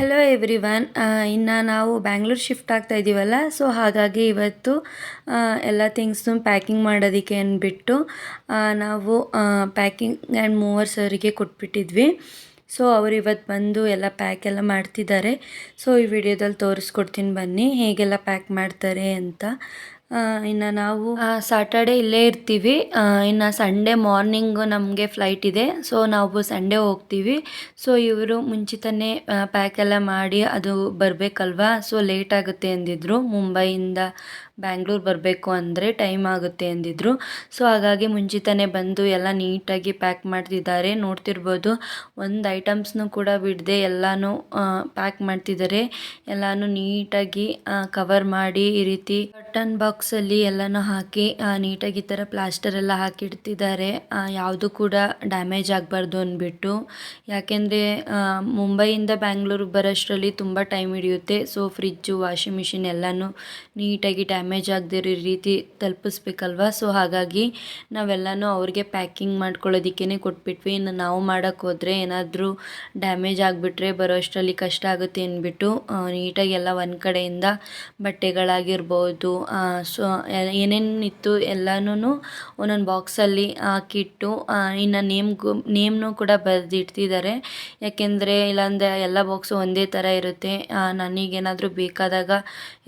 Hello every one ಇನ್ನು ನಾವು Bangalore shift ಆಗ್ತಾ ಇದ್ದೀವಲ್ಲ ಸೊ ಹಾಗಾಗಿ ಇವತ್ತು ಎಲ್ಲ ಥಿಂಗ್ಸ್ನು ಪ್ಯಾಕಿಂಗ್ ಮಾಡೋದಕ್ಕೆ ಅಂದ್ಬಿಟ್ಟು ನಾವು ಪ್ಯಾಕಿಂಗ್ ಆ್ಯಂಡ್ ಮೂವರ್ಸ್ ಅವರಿಗೆ ಕೊಟ್ಬಿಟ್ಟಿದ್ವಿ. ಸೊ ಅವರು ಇವತ್ತು ಬಂದು ಎಲ್ಲ ಪ್ಯಾಕ್ ಎಲ್ಲ ಮಾಡ್ತಿದ್ದಾರೆ. ಸೊ ಈ ವಿಡಿಯೋದಲ್ಲಿ ತೋರಿಸ್ಕೊಡ್ತೀನಿ ಬನ್ನಿ, ಹೇಗೆಲ್ಲ ಪ್ಯಾಕ್ ಮಾಡ್ತಾರೆ ಅಂತ. ಇನ್ನು ನಾವು ಸಾಟರ್ಡೆ ಇಲ್ಲೇ ಇರ್ತೀವಿ. ಇನ್ನು ಸಂಡೇ ಮಾರ್ನಿಂಗು ನಮಗೆ ಫ್ಲೈಟ್ ಇದೆ. ಸೊ ನಾವು ಸಂಡೇ ಹೋಗ್ತೀವಿ. ಸೊ ಇವರು ಮುಂಚಿತನೇ ಪ್ಯಾಕೆಲ್ಲ ಮಾಡಿ ಅದು ಬರಬೇಕಲ್ವಾ? ಸೊ ಲೇಟ್ ಆಗುತ್ತೆ ಅಂದಿದ್ರು. ಮುಂಬೈಯಿಂದ ಬ್ಯಾಂಗ್ಳೂರ್ ಬರಬೇಕು ಅಂದರೆ ಟೈಮ್ ಆಗುತ್ತೆ ಅಂದಿದ್ರು. ಸೊ ಹಾಗಾಗಿ ಮುಂಚಿತನೇ ಬಂದು ಎಲ್ಲ ನೀಟಾಗಿ ಪ್ಯಾಕ್ ಮಾಡ್ತಿದ್ದಾರೆ. ನೋಡ್ತಿರ್ಬೋದು, ಒಂದು ಐಟಮ್ಸ್ನು ಕೂಡ ಬಿಡದೆ ಎಲ್ಲನೂ ಪ್ಯಾಕ್ ಮಾಡ್ತಿದ್ದಾರೆ. ಎಲ್ಲನೂ ನೀಟಾಗಿ ಕವರ್ ಮಾಡಿ ಈ ರೀತಿ ಬಟನ್ ಬಾಕ್ಸಲ್ಲಿ ಎಲ್ಲನೂ ಹಾಕಿ ನೀಟಾಗಿ ಈ ಥರ ಪ್ಲಾಸ್ಟರ್ ಎಲ್ಲ ಹಾಕಿಡ್ತಿದ್ದಾರೆ. ಯಾವುದು ಕೂಡ ಡ್ಯಾಮೇಜ್ ಆಗಬಾರ್ದು ಅಂದ್ಬಿಟ್ಟು ಯಾಕೆಂದರೆ ಮುಂಬೈಯಿಂದ ಬ್ಯಾಂಗ್ಳೂರಿಗೆ ಬರೋಷ್ಟರಲ್ಲಿ ತುಂಬ ಟೈಮ್ ಹಿಡಿಯುತ್ತೆ. ಸೊ ಫ್ರಿಜ್ಜು ವಾಷಿಂಗ್ ಮಿಷಿನ್ ಎಲ್ಲನೂ ನೀಟಾಗಿ ಡ್ಯಾಮೇಜ್ ಆಗದಿರೋ ರೀತಿ ತಲುಪಿಸ್ಬೇಕಲ್ವ? ಸೊ ಹಾಗಾಗಿ ನಾವೆಲ್ಲನೂ ಅವ್ರಿಗೆ ಪ್ಯಾಕಿಂಗ್ ಮಾಡ್ಕೊಳ್ಳೋದಕ್ಕೇ ಕೊಟ್ಬಿಟ್ವಿ. ಇನ್ನು ನಾವು ಮಾಡೋಕ್ಕೆ ಹೋದರೆ ಏನಾದರೂ ಡ್ಯಾಮೇಜ್ ಆಗಿಬಿಟ್ರೆ ಬರೋ ಅಷ್ಟರಲ್ಲಿ ಕಷ್ಟ ಆಗುತ್ತೆ ಅಂದ್ಬಿಟ್ಟು ನೀಟಾಗಿ ಎಲ್ಲ ಒಂದು ಕಡೆಯಿಂದ ಬಟ್ಟೆಗಳಾಗಿರ್ಬೋದು ಸೊ ಏನೇನಿತ್ತು ಎಲ್ಲನೂ ಒಂದೊಂದು ಬಾಕ್ಸಲ್ಲಿ ಹಾಕಿಟ್ಟು ಇನ್ನು ನೇಮ್ಗೂ, ನೇಮ್ನು ಕೂಡ ಬರೆದಿಡ್ತಿದ್ದಾರೆ ಯಾಕೆಂದರೆ ಇಲ್ಲಾಂದರೆ ಎಲ್ಲ ಬಾಕ್ಸು ಒಂದೇ ಥರ ಇರುತ್ತೆ. ನನಗೇನಾದರೂ ಬೇಕಾದಾಗ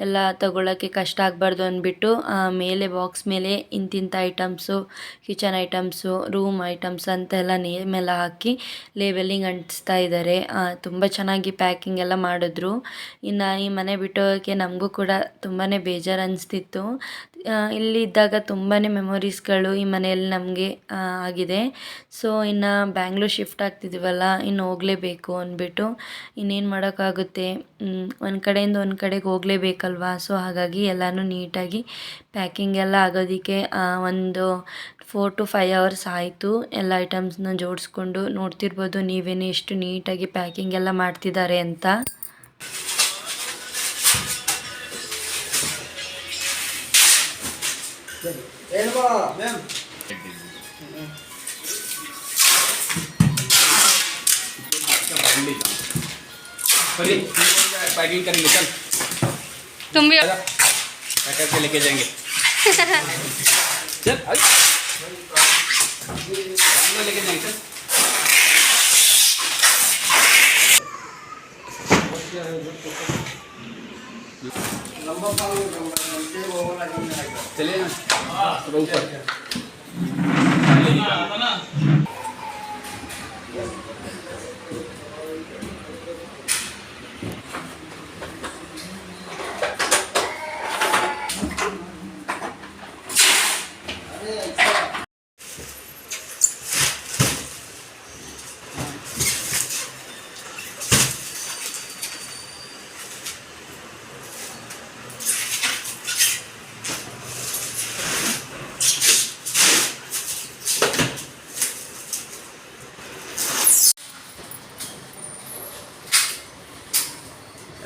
ಎಲ್ಲ ತಗೊಳ್ಳೋಕ್ಕೆ ಕಷ್ಟ ಆಗಬಾರ್ದು ಅಂದ್ಬಿಟ್ಟು ಮೇಲೆ ಬಾಕ್ಸ್ ಮೇಲೆ ಇಂತಿಂಥ items kitchen items room items ಅಂತೆಲ್ಲ ನೇಮ್ ಎಲ್ಲ ಹಾಕಿ ಲೇಬಲಿಂಗ್ ಅಂಟಿಸ್ತಾ ಇದ್ದಾರೆ. ತುಂಬ ಚೆನ್ನಾಗಿ ಪ್ಯಾಕಿಂಗ್ ಎಲ್ಲ ಮಾಡಿದ್ರು. ಇನ್ನು ಈ ಮನೆ ಬಿಟ್ಟೋಗೋಕ್ಕೆ ನಮಗೂ ಕೂಡ ತುಂಬಾ ಬೇಜಾರು ಅನಿಸ್ತಿತ್ತು. ಇಲ್ಲಿದ್ದಾಗ ತುಂಬಾ ಮೆಮೊರೀಸ್ಗಳು ಈ ಮನೆಯಲ್ಲಿ ನಮಗೆ ಆಗಿದೆ. ಸೊ ಇನ್ನು ಬ್ಯಾಂಗ್ಳೂರ್ ಶಿಫ್ಟ್ ಆಗ್ತಿದ್ದೀವಲ್ಲ ಇನ್ನು ಹೋಗಲೇಬೇಕು ಅಂದ್ಬಿಟ್ಟು ಇನ್ನೇನು ಮಾಡೋಕ್ಕಾಗುತ್ತೆ? ಒಂದು ಕಡೆಯಿಂದ ಒಂದು ಕಡೆಗೆ ಹೋಗಲೇಬೇಕಲ್ವಾ? ಸೊ ಹಾಗಾಗಿ ಎಲ್ಲನೂ ನೀಟಾಗಿ ಪ್ಯಾಕಿಂಗ್ ಎಲ್ಲ ಆಗೋದಕ್ಕೆ ಆ, ಒಂದು ಫೋರ್ ಟು ಫೈವ್ ಅವರ್ಸ್ ಆಯಿತು ಎಲ್ಲ ಐಟಮ್ಸ್ನ ಜೋಡಿಸ್ಕೊಂಡು ನೋಡ್ತಿರ್ಬೋದು ನೀವೇನೇ ಎಷ್ಟು ನೀಟಾಗಿ ಪ್ಯಾಕಿಂಗ್ ಎಲ್ಲ ಮಾಡ್ತಿದ್ದಾರೆ ಅಂತ चलिए पैकिंग करेंगे चल तुम भी करके लेके जाएँगे। चल। लेके जाएँगे चलिए ना। हाँ। ऊपर। हाँ,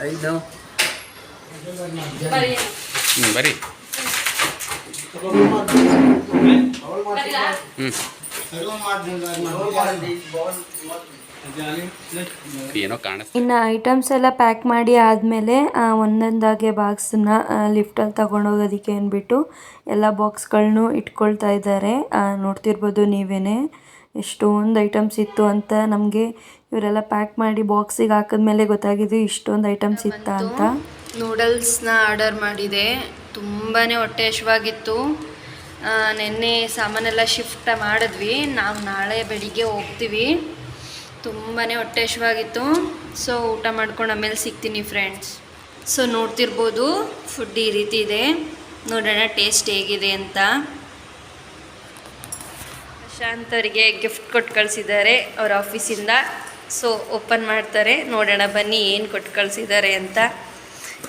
ಐದು. ಹ್ಞೂ ಬರಿ. ಇನ್ನು ಐಟಮ್ಸ್ ಎಲ್ಲ ಪ್ಯಾಕ್ ಮಾಡಿ ಆದಮೇಲೆ ಒಂದೊಂದಾಗೆ ಬಾಕ್ಸನ್ನ ಲಿಫ್ಟಲ್ಲಿ ತಗೊಂಡೋಗೋದಕ್ಕೆ ಅಂದ್ಬಿಟ್ಟು ಎಲ್ಲ ಬಾಕ್ಸ್ಗಳ್ನು ಇಟ್ಕೊಳ್ತಾ ಇದ್ದಾರೆ. ಆ, ನೋಡ್ತಿರ್ಬೋದು ನೀವೇನೆ. ಎಷ್ಟೊಂದು ಐಟಮ್ಸ್ ಇತ್ತು ಅಂತ ನಮಗೆ ಇವರೆಲ್ಲ ಪ್ಯಾಕ್ ಮಾಡಿ ಬಾಕ್ಸಿಗೆ ಹಾಕಿದ್ಮೇಲೆ ಗೊತ್ತಾಗಿದ್ದು ಇಷ್ಟೊಂದು ಐಟಮ್ಸ್ ಇತ್ತ ಅಂತ. ನೂಡಲ್ಸ್ನ ಆರ್ಡರ್ ಮಾಡಿದೆ. ತುಂಬಾ ಹೊಟ್ಟೆ ಹಶ್ವಾಗಿತ್ತು ನಿನ್ನೆ ಸಾಮಾನೆಲ್ಲ ಶಿಫ್ಟ್ ಮಾಡಿದ್ವಿ. ನಾವು ನಾಳೆ ಬೆಳಿಗ್ಗೆ ಹೋಗ್ತೀವಿ. ತುಂಬಾ ಹೊಟ್ಟೆ ಹಶ್ವಾಗಿತ್ತು ಸೊ ಊಟ ಮಾಡ್ಕೊಂಡು ಆಮೇಲೆ ಸಿಗ್ತೀನಿ ಫ್ರೆಂಡ್ಸ್ ಸೊ ನೋಡ್ತಿರ್ಬೋದು. ಫುಡ್ ಈ ರೀತಿ ಇದೆ. ನೋಡೋಣ ಟೇಸ್ಟ್ ಹೇಗಿದೆ ಅಂತ. ಪ್ರಶಾಂತ್ ಅವರಿಗೆ ಗಿಫ್ಟ್ ಕೊಟ್ಟು ಕಳಿಸಿದ್ದಾರೆ. ಅವ್ರ ಆಫೀಸಿಂದ ಸೊ ಓಪನ್ ಮಾಡ್ತಾರೆ. ನೋಡೋಣ ಬನ್ನಿ ಏನು ಕೊಟ್ಟು ಕಳಿಸಿದ್ದಾರೆ ಅಂತ.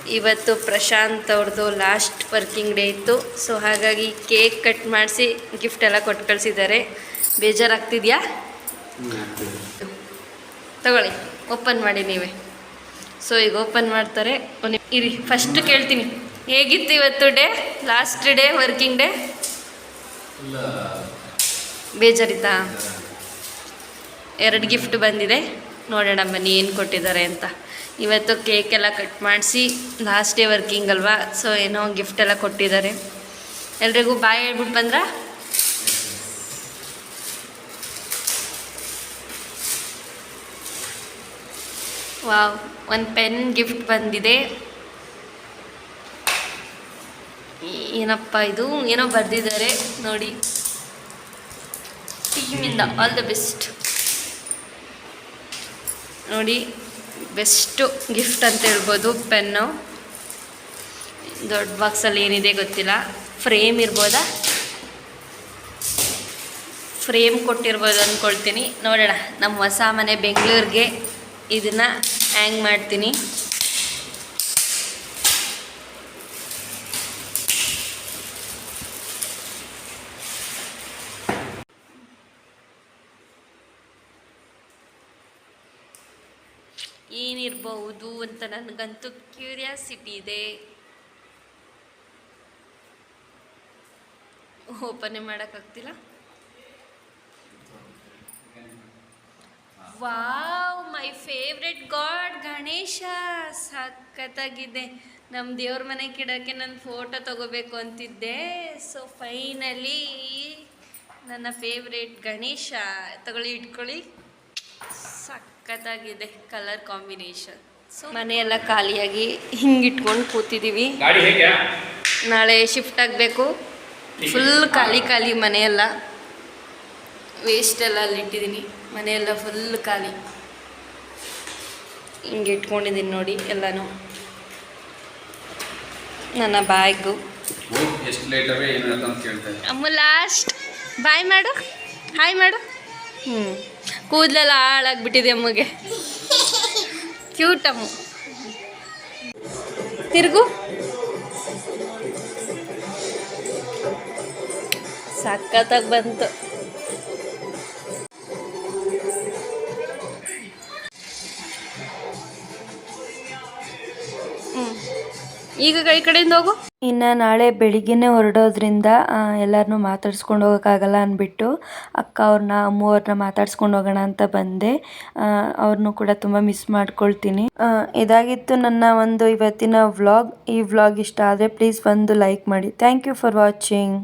ಇವತ್ತು ಪ್ರಶಾಂತ್ ಅವ್ರದ್ದು ಲಾಸ್ಟ್ ವರ್ಕಿಂಗ್ ಡೇ ಇತ್ತು. ಸೊ ಹಾಗಾಗಿ ಕೇಕ್ ಕಟ್ ಮಾಡಿಸಿ ಗಿಫ್ಟ್ ಎಲ್ಲ ಕೊಟ್ಟು ಕಳಿಸಿದ್ದಾರೆ. ಬೇಜಾರಾಗ್ತಿದ್ಯಾ? ತಗೊಳ್ಳಿ ಓಪನ್ ಮಾಡಿ ನೀವೇ. ಸೊ ಈಗ ಓಪನ್ ಮಾಡ್ತಾರೆ. ಇರಿ ಫಸ್ಟ್ ಕೇಳ್ತೀನಿ. ಹೇಗಿತ್ತು ಇವತ್ತು day? Last day working day ಬೇಜಾರಿತಾ ಎರಡು ಗಿಫ್ಟ್ ಬಂದಿದೆ. ನೋಡೋಣ ಬನ್ನಿ ಏನು ಕೊಟ್ಟಿದ್ದಾರೆ ಅಂತ. ಇವತ್ತು ಕೇಕ್ ಎಲ್ಲ ಕಟ್ ಮಾಡಿಸಿ ಲಾಸ್ಟ್ ಡೇ ವರ್ಕಿಂಗ್ ಅಲ್ವಾ? ಸೊ ಏನೋ ಗಿಫ್ಟ್ ಎಲ್ಲ ಕೊಟ್ಟಿದ್ದಾರೆ. ಎಲ್ರಿಗೂ ಬಾಯ್ ಹೇಳ್ಬಿಟ್ಟು ಬಂದ್ರ? ವಾವ್, ಒಂದು ಪೆನ್ ಗಿಫ್ಟ್ ಬಂದಿದೆ. ಏನಪ್ಪ ಇದು? ಏನೋ ಬರೆದಿದ್ದಾರೆ ನೋಡಿ. ಟೀಮಿಂದ ಆಲ್ ದ ಬೆಸ್ಟ್ ನೋಡಿ, ಬೆಸ್ಟು ಗಿಫ್ಟ್ ಅಂತ ಹೇಳ್ಬೋದು, ಪೆನ್ನು. ದೊಡ್ಡ ಬಾಕ್ಸಲ್ಲಿ ಏನಿದೆ ಗೊತ್ತಿಲ್ಲ. ಫ್ರೇಮ್ ಇರ್ಬೋದಾ? ಫ್ರೇಮ್ ಕೊಟ್ಟಿರ್ಬೋದು ಅಂದ್ಕೊಳ್ತೀನಿ ನೋಡೋಣ, ನಮ್ಮ ಹೊಸ ಮನೆ ಬೆಂಗಳೂರಿಗೆ ಇದನ್ನು ಹ್ಯಾಂಗ್ ಮಾಡ್ತೀನಿ. ಏನಿರ್ಬಹುದು ಅಂತ ನನಗಂತೂ ಕ್ಯೂರಿಯಾಸಿಟಿ ಇದೆ. ಓಪನೇ ಮಾಡೋಕ್ಕಾಗ್ತಿಲ್ಲ? Wow, my favourite god Ganesha! ಸಖತ್ತಾಗಿದೆ. ನಮ್ಮ ದೇವ್ರ ಮನೆ ಇಡೋಕ್ಕೆ ನಾನು ಫೋಟೋ ತಗೋಬೇಕು ಅಂತಿದ್ದೆ. ಸೊ ಫೈನಲಿ ನನ್ನ ಫೇವ್ರೆಟ್ ಗಣೇಶ. ತಗೊಳ್ಳಿ, ಇಟ್ಕೊಳ್ಳಿ. ಸಖತ್ತಾಗಿದೆ ಕಲರ್ ಕಾಂಬಿನೇಷನ್. ಸೊ ಮನೆಯೆಲ್ಲ ಖಾಲಿಯಾಗಿ ಹಿಂಗಿಟ್ಕೊಂಡು ಕೂತಿದ್ದೀವಿ ಗಾಡಿ ಹೇಗೆ? ನಾಳೆ ಶಿಫ್ಟ್ ಆಗಬೇಕು. ಫುಲ್ ಖಾಲಿ ಖಾಲಿ ಮನೆಯೆಲ್ಲ. ವೇಸ್ಟ್ ಎಲ್ಲ ಅಲ್ಲಿ ಇಟ್ಟಿದ್ದೀನಿ. ಮನೆಯೆಲ್ಲ ಫುಲ್ ಖಾಲಿ. ಹಿಂಗೆ ಇಟ್ಕೊಂಡಿದ್ದೀನಿ ನೋಡಿ ಎಲ್ಲನೂ. ನನ್ನ ಬ್ಯಾಗು. ಅಮ್ಮ ಲಾಸ್ಟ್ ಬಾಯ್ ಮಾಡು. ಹಾಯ್ ಮಾಡು. ಹ್ಞೂ ಕೂದಲೆಲ್ಲ ಹಾಳಾಗ್ಬಿಟ್ಟಿದೆ ಅಮ್ಮಗೆ. ಕ್ಯೂಟ್ ಅಮ್ಮ ತಿರುಗು. ಸಖತ್ತಾಗಿ ಬಂತು. ಈಗ ಈ ಕಡೆಯಿಂದ ಹೋಗು. ಇನ್ನ ನಾಳೆ ಬೆಳಿಗ್ಗೆನೇ ಹೊರಡೋದ್ರಿಂದ ಎಲ್ಲರನ್ನೂ ಮಾತಾಡ್ಸ್ಕೊಂಡು ಹೋಗೋಕ್ಕಾಗಲ್ಲ ಅಂದ್ಬಿಟ್ಟು ಅಕ್ಕ ಅವ್ರನ್ನ ಅಮ್ಮವ್ರನ್ನ ಮಾತಾಡ್ಸ್ಕೊಂಡು ಹೋಗೋಣ ಅಂತ ಬಂದೆ. ಅವ್ರನ್ನೂ ಕೂಡ ತುಂಬ ಮಿಸ್ ಮಾಡ್ಕೊಳ್ತೀನಿ. ಇದಾಗಿತ್ತು ನನ್ನ ಒಂದು ಇವತ್ತಿನ ವ್ಲಾಗ್ ಈ ವ್ಲಾಗ್ ಇಷ್ಟ ಆದರೆ ಪ್ಲೀಸ್ ಒಂದು ಲೈಕ್ ಮಾಡಿ. Thank you for watching